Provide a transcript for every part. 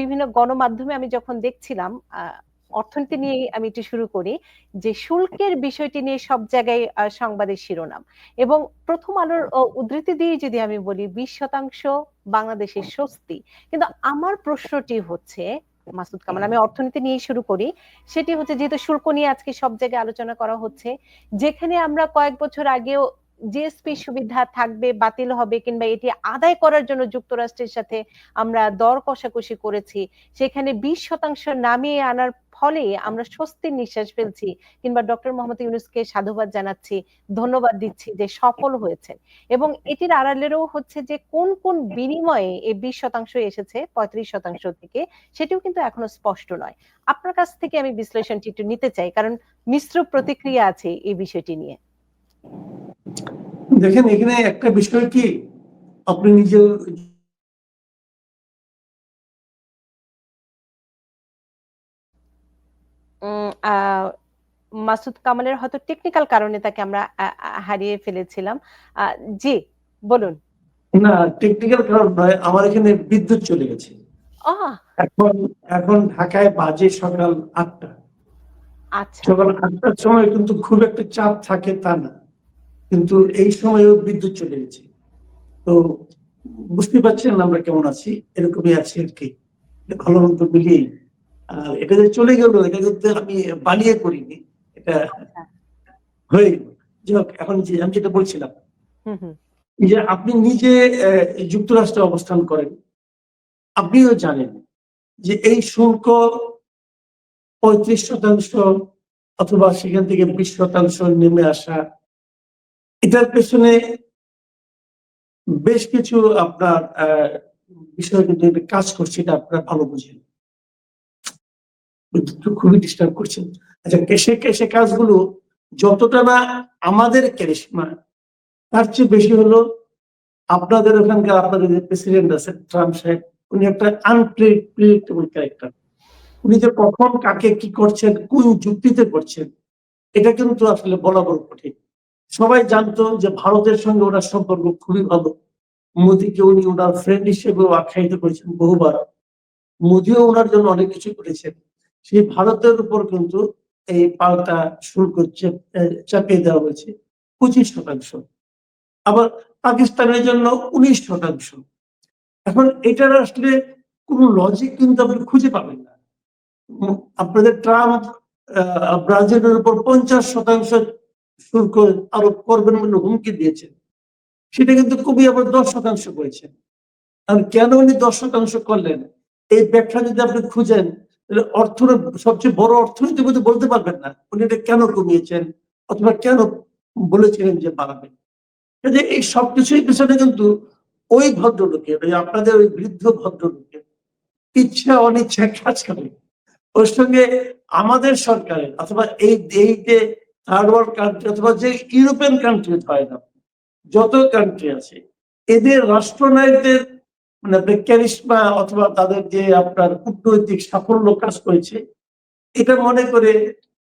বিভিন্ন গণমাধ্যমে আমি যখন দেখছিলাম অর্থনীতি নিয়ে আমি একটু শুরু করি যে শুল্কের বিষয়টি নিয়ে সব জায়গায় সংবাদের শিরোনাম। এবং প্রথম আলোর উদ্ধৃতি দিয়ে যদি আমি বলি বিশ শতাংশ বাংলাদেশের স্বস্তি। কিন্তু আমার প্রশ্নটি হচ্ছে মাসুদ কামাল আমি অর্থনীতি নিয়ে শুরু করি সেটি হচ্ছে যেহেতু শুল্ক নিয়ে আজকে সব জায়গায় আলোচনা করা হচ্ছে যেখানে আমরা কয়েক বছর আগেও জিএসপি সুবিধা থাকবে, বাতিল হবে কিংবা এটি আদায় করার জন্য যুক্তরাষ্ট্রের সাথে আমরা দর কষাকষি করেছি। সেখানে বিশ শতাংশ নামিয়ে আনার ফলে আমরা স্বস্তির নিঃশ্বাস ফেলছি কিংবা ডক্টর মোহাম্মদ ইউনুসকে সাধুবাদ জানাচ্ছি, ধন্যবাদ দিচ্ছি যে সফল হয়েছেন। এবং এটির আড়ালেরও হচ্ছে যে কোন কোন বিনিময়ে এই বিশ শতাংশ এসেছে, পঁয়ত্রিশ শতাংশ থেকে, সেটিও কিন্তু এখনও স্পষ্ট নয়। আপনার কাছ থেকে আমি বিশ্লেষণটি একটু নিতে চাই, কারণ মিশ্র প্রতিক্রিয়া আছে এই বিষয়টি নিয়ে। দেখেন এখানে একটা বিষয় কি? আপনি নিজে মাসুদ কামালের হয়তো টেকনিক্যাল কারণে তাকে আমরা হারিয়ে ফেলেছিলাম। জি বলুন। না টেকনিক্যাল কারণ নয় আমার এখানে বিদ্যুৎ চলে গেছে। এখন এখন ঢাকায় বাজে সকাল আটটা। আচ্ছা। সকাল আটটার সময় কিন্তু খুব একটা চাপ থাকে তা না। কিন্তু এই সময়ও বিদ্যুৎ চলে গেছে। তো বুঝতে পারছেন আমরা কেমন আছি? এরকমই আছি আর কি। ভালো মন্দ মিলিয়ে আর এটা যে চলে গেল এটা কিন্তু আমি বানিয়ে করিনি। এটা আচ্ছা। হয়ে গেল। যাই এখন যে আমি যেটা বলছিলাম যে আপনি নিজে যুক্তরাষ্ট্রে অবস্থান করেন আপনিও জানেন যে এই শুল্ক পঁয়ত্রিশ শতাংশ অথবা সেখান থেকে বিশ শতাংশ নেমে আসা এটার পেছনে বেশ কিছু আপনার বিষয় কিন্তু কাজ করছে, এটা আপনারা ভালো বুঝেন। খুবই ডিস্টার্ব করছেন আচ্ছা কেসে কেসে কাজগুলো যতটা না আমাদের কেরিশমা তার চেয়ে বেশি হলো আপনাদের ওখানকার, আপনাদের যে প্রেসিডেন্ট আছে ট্রাম্প সাহেব, উনি একটা আনপ্রেডিক্টেবল ক্যারেক্টার উনি যে কখন কাকে কি করছেন, কোন যুক্তিতে করছেন, এটা কিন্তু আসলে বলা বড় কঠিন। সবাই জানতো যে ভারতের সঙ্গে ওনার সম্পর্ক খুবই ভালো। মোদীকে উনি ওনার ফ্রেন্ড হিসেবেও আখ্যায়িত করেছেন বহুবার। মোদীও ওনার জন্য অনেক কিছু করেছেন। সেই ভারতের উপর কিন্তু এই পাল্টা শুল্ক চাপিয়ে দেওয়া হয়েছে পঁচিশ শতাংশ। আবার পাকিস্তানের জন্য উনিশ শতাংশ। এখন এটার আসলে কোন লজিক কিন্তু আপনি খুঁজে পাবেন না। আপনাদের ট্রাম্প ব্রাজিলের উপর পঞ্চাশ শতাংশ শুল্ক আরোপ করবেন বলে হুমকি দিয়েছেন। সেটা কিন্তু কবি আবার দশ শতাংশ করেছেন আর কেন উনি দশ শতাংশ করলেন? এই ব্যাখ্যা যদি আপনি খুঁজেন, তাহলে অর্থ সবচেয়ে বড় অর্থনীতি বলতে বলতে পারবেন না। উনি এটা কেন কমিয়েছেন? অথবা কেন বলেছিলেন যে বাড়াবেন যে এই সবকিছুই পিছনে কিন্তু ওই ভদ্রলোকের ওই আপনাদের ওই বৃদ্ধ ভদ্রলোকের ইচ্ছা অনিচ্ছা কাজ করে। ওর সঙ্গে আমাদের সরকারের, অথবা এই যে থার্ড ওয়ার্ল্ড কান্ট্রি অথবা যে ইউরোপিয়ান কান্ট্রি হয় না যত কান্ট্রি আছে এদের রাষ্ট্রনায়কদের মানে ক্যারিশমা অথবা তাদের যে আপনার কূটনৈতিক সাফল্য কাজ করেছে এটা মনে করে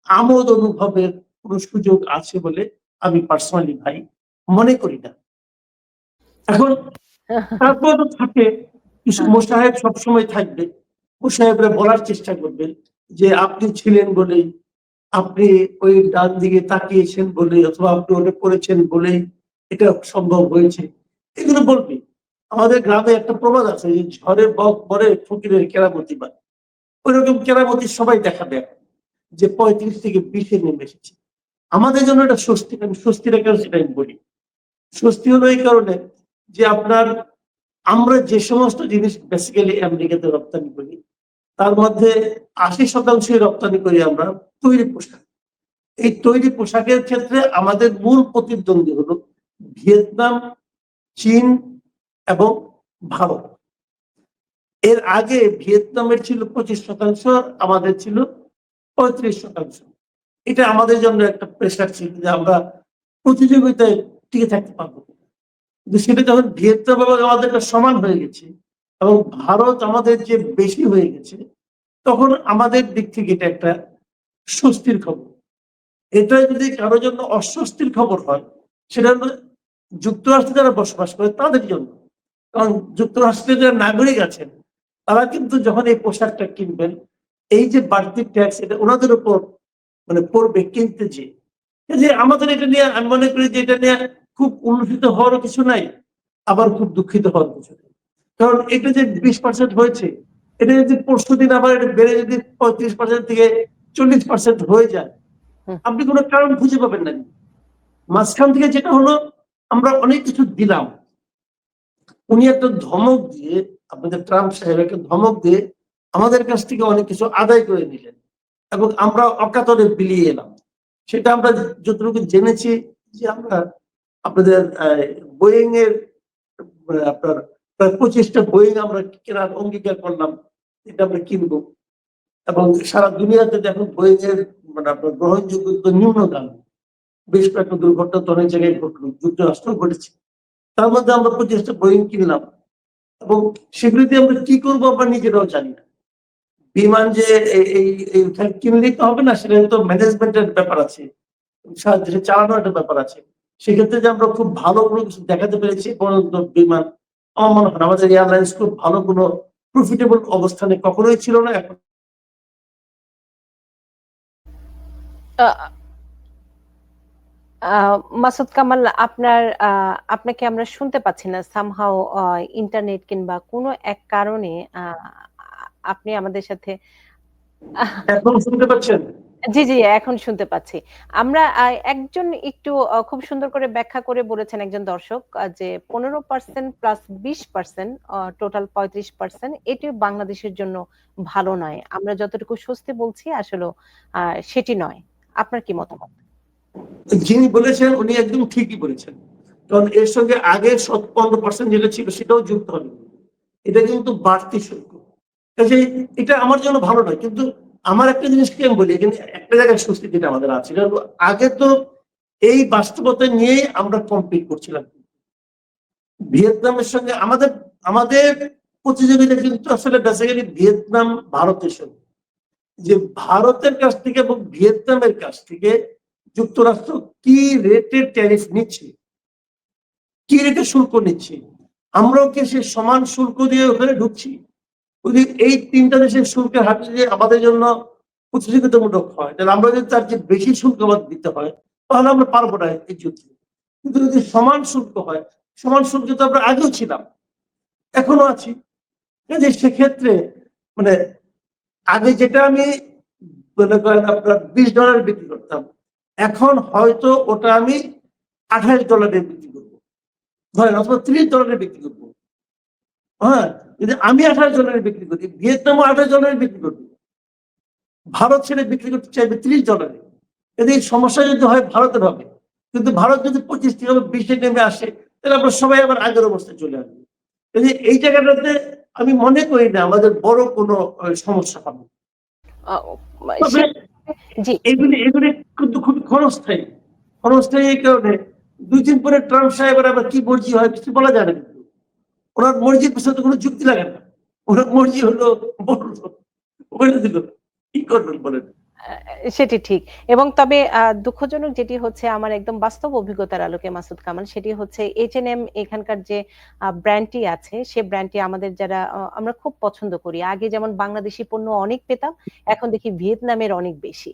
আমোদ অনুভবের কোন সুযোগ আছে বলে আমি পার্সোনালি ভাই মনে করি না এখন তারপর থাকে কিছু হ্যাঁ। মোসাহেব সবসময় থাকবে মোসাহেবরা বলার চেষ্টা করবেন যে আপনি ছিলেন বলেই আপনি ওই ডান দিকে তাকিয়েছেন বলে অথবা আপনি ওটা করেছেন বলে এটা সম্ভব হয়েছে। এগুলো বলবি? আমাদের গ্রামে একটা প্রবাদ আছে যে ঝড়ে বক পরে ফকিরের কেরামতি পায় ওইরকম কেরামতি সবাই দেখাবে যে পঁয়ত্রিশ থেকে বিশে নেমে এসেছে। আমাদের জন্য এটা স্বস্তি, আমি স্বস্তির কেন সেটা আমি বলি। স্বস্তি হলো এই কারণে যে আপনার, আমরা যে সমস্ত জিনিস বেসিক্যালি আমেরিকাতে রপ্তানি করি তার মধ্যে আশি শতাংশই রপ্তানি করি আমরা তৈরি পোশাক। এই তৈরি পোশাকের ক্ষেত্রে আমাদের মূল প্রতিদ্বন্দ্বী হলো ভিয়েতনাম, চীন এবং ভারত। এর আগে ভিয়েতনামের ছিল পঁচিশ শতাংশ, আমাদের ছিল পঁয়ত্রিশ শতাংশ। এটা আমাদের জন্য একটা প্রেশার ছিল যে আমরা প্রতিযোগিতায় টিকে থাকতে পারব কিন্তু সেটা যখন ভিয়েতনাম এবং আমাদের সমান হয়ে গেছে এবং ভারত আমাদের যে বেশি হয়ে গেছে, তখন আমাদের দিক থেকে এটা একটা স্বস্তির খবর। এটা যদি কারও জন্য অস্বস্তির খবর হয়, সেটা যুক্তরাষ্ট্রে যারা বসবাস করে, তাদের জন্য। কারণ যুক্তরাষ্ট্রের যারা নাগরিক আছেন, তারা কিন্তু যখন এই পোশাকটা কিনবেন, এই যে বাড়তি ট্যাক্স, এটা ওনাদের উপর মানে পড়বে কিনতে যে। যে আমাদের এটা নিয়ে, আমি মনে করি যে এটা নিয়ে খুব উল্লসিত হওয়ারও কিছু নাই, আবার খুব দুঃখিত হওয়ার কিছু নেই। কারণ এটা যে বিশ পার্সেন্ট হয়েছে এটা যদি পরশু দিন আবার এটা বেড়ে যদি পঁয়ত্রিশ পার্সেন্ট থেকে চল্লিশ পার্সেন্ট হয়ে যায় আপনি কোনো কারণ খুঁজে পাবেন না। মাঝখান থেকে যেটা হলো আমরা অনেক কিছু দিলাম। উনি একটা ধমক দিয়ে আপনাদের ট্রাম্প সাহেব একটা ধমক দিয়ে আমাদের কাছ থেকে অনেক কিছু আদায় করে নিলেন এবং আমরা অকাতরে বিলিয়ে এলাম। সেটা আমরা যতটুকু জেনেছি যে আমরা আপনাদের বোয়িং এর আপনার প্রায় পঁচিশটা বোয়িং আমরা কেনার অঙ্গীকার করলাম, এটা আমরা কিনবো। এবং সারা দুনিয়াতে দেখুন বোয়িং এর মানে আপনার গ্রহণযোগ্য নিম্ন দাম বেশ কয়েকটা দুর্ঘটনা তো অনেক জায়গায় ঘটলো যুক্তরাষ্ট্র ঘটেছে। তার মধ্যে আমরা পঁচিশটা বোয়িং কিনলাম। এবং সেগুলি দিয়ে আমরা কি করব আমরা নিজেরাও জানি না। বিমান যে এই- কিনলেই তো হবে না, সেটা তো ম্যানেজমেন্টের ব্যাপার আছে। চালানোর একটা ব্যাপার আছে। সেক্ষেত্রে যে আমরা খুব ভালো কোনো কিছু দেখাতে পেরেছি বিমান আমার মনে হয় আমাদের এয়ারলাইন্স খুব ভালো কোনো প্রফিটেবল অবস্থানে কখনোই ছিল না এখন মাসুদ কামাল আপনার আহ, আপনাকে আমরা শুনতে পাচ্ছি না সামহাও ইন্টারনেট কিংবা কোনো এক কারণে আহ, আপনি আমাদের সাথে এখন শুনতে পাচ্ছেন? জি জি, এখন শুনতে পাচ্ছি। আমরা একজন একটু খুব সুন্দর করে ব্যাখ্যা করে বলেছেন একজন দর্শক যে পনেরো পার্সেন্ট প্লাস বিশ পার্সেন্ট টোটাল পঁয়ত্রিশ পার্সেন্ট এটি বাংলাদেশের জন্য ভালো নয়। আমরা যতটুকু স্বস্তি বলছি, আসলে সেটি নয়। আপনার কি মতামত? যিনি বলেছেন, উনি একদম ঠিকই বলেছেন। কারণ এর সঙ্গে আগের পনেরো পার্সেন্ট যেটা ছিল, সেটাও যুক্ত হবে এটা কিন্তু বাড়তি শুল্ক এটা আমার জন্য ভালো নয়, কিন্তু আমার একটা জিনিস কি আমি বলি, এখানে একটা জায়গায় স্বস্তি যেটা আমাদের আছে আগে তো এই বাস্তবতা নিয়েই আমরা কম্পিট করছিলাম। ভিয়েতনামের সঙ্গে আমাদের আমাদের প্রতিযোগিতা কিন্তু আসলে বেসিক্যালি ভিয়েতনাম ভারতের সঙ্গে। যে ভারতের কাছ থেকে এবং ভিয়েতনামের কাছ থেকে যুক্তরাষ্ট্র কি রেটের ট্যারিফ নিচ্ছে? কি রেটের শুল্ক নিচ্ছে? আমরাও কি সে সমান শুল্ক দিয়ে ওখানে ঢুকছি? যদি এই তিনটা দেশের শুল্কের হাতে যদি আমাদের জন্য প্রতিযোগিতামূলক হয়। তাহলে আমরা যদি তার যে বেশি শুল্ক আমাদের দিতে হয়, তাহলে আমরা পারব না এই যুদ্ধে। কিন্তু যদি সমান শুল্ক হয়, সমান শুল্ক তো আমরা আগেও ছিলাম, এখনও আছি। সেক্ষেত্রে মানে আগে যেটা আমি মনে করেন আপনার বিশ ডলার বিক্রি করতাম, এখন হয়তো ওটা আমি আঠাশ ডলারে বিক্রি করব। ধরেন অথবা ত্রিশ ডলারে বিক্রি করব। হ্যাঁ যদি আমি আঠাশ ডলারে বিক্রি করি ভিয়েতনামও আঠাশ ডলারে বিক্রি করবে। ভারত ছেড়ে বিক্রি করতে চাইবে ত্রিশ ডলারে যদি এই সমস্যা যদি হয় ভারতের হবে। কিন্তু ভারত যদি পঁচিশ থেকে বিশে নেমে আসে তাহলে আমরা সবাই আবার আগের অবস্থায় চলে আসবে। কাজে এই জায়গাটাতে আমি মনে করি না আমাদের বড় কোনো সমস্যা হবে। এগুলি এগুলি কিন্তু খুব ক্ষণস্থায়ী। ক্ষণস্থায়ী এই কারণে দুই দিন পরে ট্রাম্প সাহেবের আবার কি মর্জি হয় কিছু বলা যায় না। ওনার পিছনে তো কোনো যুক্তি লাগে না। ওনার মর্জি হলো বলে দিল, কি করবেন বলেন? সেটি ঠিক। এবং তবে দুঃখজনক যেটি হচ্ছে, আমার একদম বাস্তব অভিজ্ঞতার আলোকে মাসুদ কামাল, সেটি হচ্ছে এইচ এন এম এখানকার যে ব্র্যান্ডটি আছে, সে ব্র্যান্ডটি আমাদের যারা আমরা খুব পছন্দ করি। আগে যেমন বাংলাদেশি পণ্য অনেক পেতাম, এখন দেখি ভিয়েতনামের অনেক বেশি।